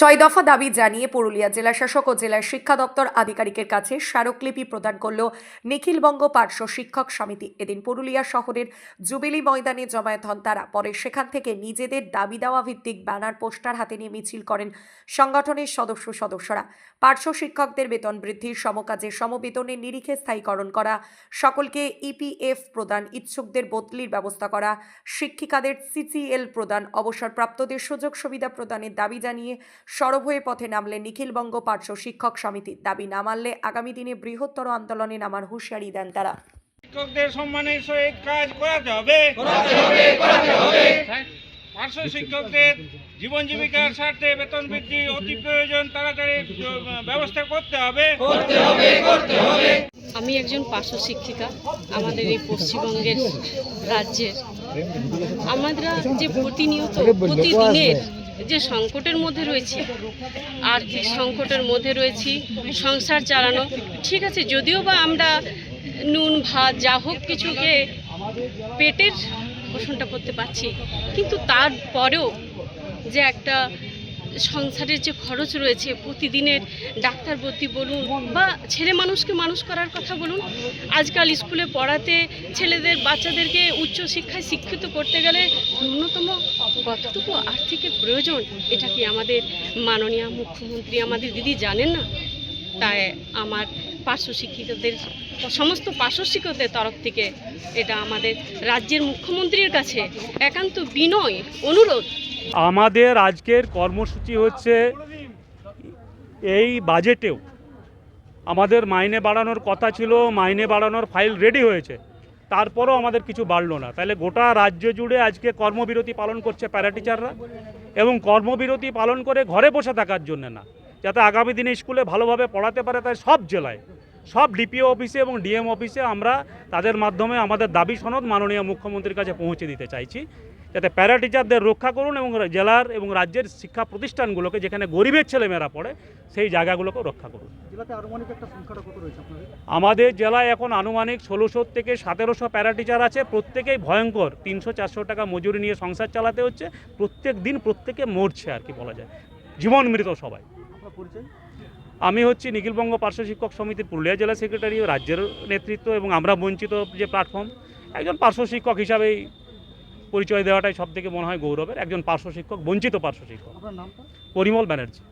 ছয় দফা দাবি জানিয়ে পুরুলিয়া জেলা শাসক ও জেলার শিক্ষা দপ্তর আধিকারিকের কাছে স্মারকলিপি প্রদান করল নিখিলবঙ্গ পার্শ্ব শিক্ষক সমিতি। এদিন পুরুলিয়া শহরের জুবিলি ময়দানে জমায়েত হন তারা। পরে সেখান থেকে নিজেদের দাবি দেওয়া ভিত্তিক ব্যানার, পোস্টার হাতে নিয়ে মিছিল করেন সংগঠনের সদস্য সদস্যরা। পার্শ্ব শিক্ষকদের বেতন বৃদ্ধির সমকাজে সমবেতনের নিরিখে স্থায়ীকরণ করা, সকলকে ইপিএফ প্রদান, ইচ্ছুকদের বদলির ব্যবস্থা করা, শিক্ষিকাদের সিসিএল প্রদান, অবসরপ্রাপ্তদের সুযোগ সুবিধা প্রদানের দাবি জানিয়ে সরব হয়ে পথে নামলে নিখিলবঙ্গ পার্শ্ব শিক্ষক সমিতি দাবি না মানলে আগামী দিনে বৃহত্তর আন্দোলনে নামার হুঁশিয়ারি দেন তারা। শিক্ষকদের সম্মানের সহিত কাজ করাতে হবে পার্শ্ব শিক্ষকদের জীবন জীবিকার স্বার্থে বেতন বৃদ্ধি অতি প্রয়োজন তাড়াতাড়ি ব্যবস্থা করতে হবে। আমি একজন পার্শ্ব শিক্ষিকা আমাদের এই পশ্চিমবঙ্গের রাজ্যের। আমরা যে প্রতিনিয়ত প্রতিদিনের যে সংকটের মধ্যে রয়েছি আর্থিক সংকটের মধ্যে রয়েছি, সংসার চালানো, ঠিক আছে, যদিও বা আমরা নুন, ভাত, যা হোক কিছুকে পেটের পোষণটা করতে পারছি, কিন্তু তারপরেও যে একটা সংসারের যে খরচ রয়েছে, প্রতিদিনের ডাক্তার ভর্তি বলুন বা ছেলে মানুষকে মানুষ করার কথা বলুন, আজকাল স্কুলে পড়াতে ছেলেদের, বাচ্চাদেরকে উচ্চ শিক্ষায় শিক্ষিত করতে গেলে ন্যূনতম কতটুকু আর্থিকের প্রয়োজন? এটা কি আমাদের মাননীয় মুখ্যমন্ত্রী, আমাদের দিদি জানেন না? তাই আমার পার্শ্ব শিক্ষিকাদের সমস্ত পার্শ্ব শিক্ষকদের তরফ থেকে এটা আমাদের রাজ্যের মুখ্যমন্ত্রীর কাছে একান্ত বিনয়, অনুরোধ। আমাদের আজকের কর্মসূচি হচ্ছে এই বাজেটেও। আমাদের মাইনে বাড়ানোর কথা ছিল, মাইনে বাড়ানোর ফাইল রেডি হয়েছে। তারপরও আমাদের কিছু বাড়লো না। তাহলে গোটা রাজ্য জুড়ে আজকে কর্মবিরতি পালন করছে প্যারা টিচাররা এবং কর্মবিরতি পালন করে ঘরে বসে থাকার জন্য না। যাতে আগামী দিনে স্কুলে ভালোভাবে পড়াতে পারে তাই সব জেলায়, সব ডিপিও অফিসে এবং ডিএম অফিসে আমরা তাদের মাধ্যমে আমাদের দাবি সনদ মাননীয় মুখ্যমন্ত্রীর কাছে পৌঁছে দিতে চাইছি। যাতে প্যারা টিচারদের রক্ষা করুন এবং জেলার এবং রাজ্যের শিক্ষা প্রতিষ্ঠানগুলোকে যেখানে গরিবের ছেলেমেয়েরা পড়ে সেই জায়গাগুলোকে রক্ষা করুন। আমাদের জেলায় এখন আনুমানিক ষোলোশো থেকে সতেরোশো প্যারা টিচার আছে। প্রত্যেকেই ভয়ঙ্কর। তিনশো চারশো টাকা মজুরি নিয়ে সংসার চালাতে হচ্ছে। প্রত্যেক দিন প্রত্যেকে মরছে আর কি বলা যায়। জীবন মৃত সবাই আমি হচ্ছি নিখিলবঙ্গ পার্শ্ব শিক্ষক সমিতির পুরুলিয়া জেলা সেক্রেটারি রাজ্যের নেতৃত্ব এবং আমরা বঞ্চিত যে প্ল্যাটফর্ম। একজন পার্শ্ব শিক্ষক হিসাবেই পরিচয় দেওয়াটাই সব থেকে মনে হয় গৌরবের। একজন পার্শ্ব শিক্ষক বঞ্চিত পার্শ্ব শিক্ষক। পরিমল ব্যানার্জি।